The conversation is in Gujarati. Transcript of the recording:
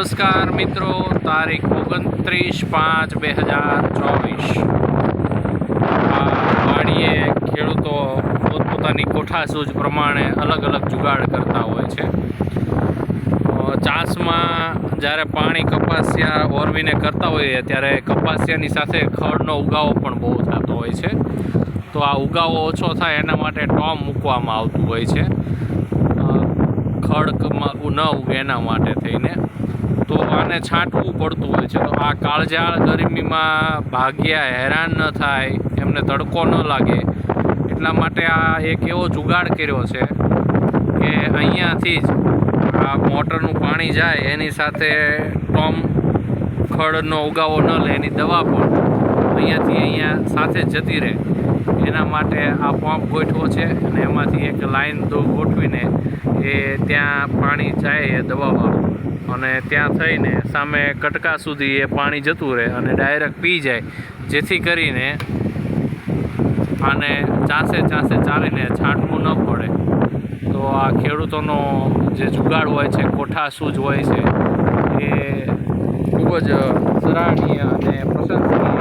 નમસ્કાર મિત્રો, તારીખ ઓગણત્રીસ પાંચ બે હજાર ચોવીસ. વાડીએ ખેડૂતો પોતપોતાની કોઠાસૂઝ પ્રમાણે અલગ અલગ જુગાડ કરતા હોય છે. ચાસમાં જ્યારે પાણી કપાસિયા ઓરવીને કરતા હોઈએ ત્યારે કપાસિયાની સાથે ખડનો ઉગાવો પણ બહુ થતો હોય છે. તો આ ઉગાવો ઓછો થાય એના માટે ટોમ મૂકવામાં આવતું હોય છે. ખડ ન ઉગે એના માટે થઈને. આને છાંટવું પડતું હોય છે. તો આ કાળજાળ ગરમીમાં ભાગ્યા હેરાન ન થાય, એમને તડકો ન લાગે. એટલા માટે આ એક એવો જુગાડ કર્યો છે કે અહીંયાથી જ આ મોટરનું પાણી જાય, એની સાથે ટોમ ખડનો ઉગાવો ન લે, એની દવા પણ અહીંયાથી અહીંયા સાથે જતી રહે. એના માટે આ પંપ ગોઠવો છે અને એમાંથી એક લાઈન દો ગોઠવીને એ ત્યાં પાણી જાય એ દવાવાળું અને ત્યાં થઈને સામે કટકા સુધી એ પાણી જતું રહે અને ડાયરેક્ટ પી જાય. જેથી કરીને આને ચાંસે ચાંસે ચાલીને છાંટવું ન પડે. તો આ ખેડૂતોનો જે જુગાડ હોય છે કોઠા સૂજ હોય છે, એ ખૂબ જ સરાહનીય અને પ્રશંસનીય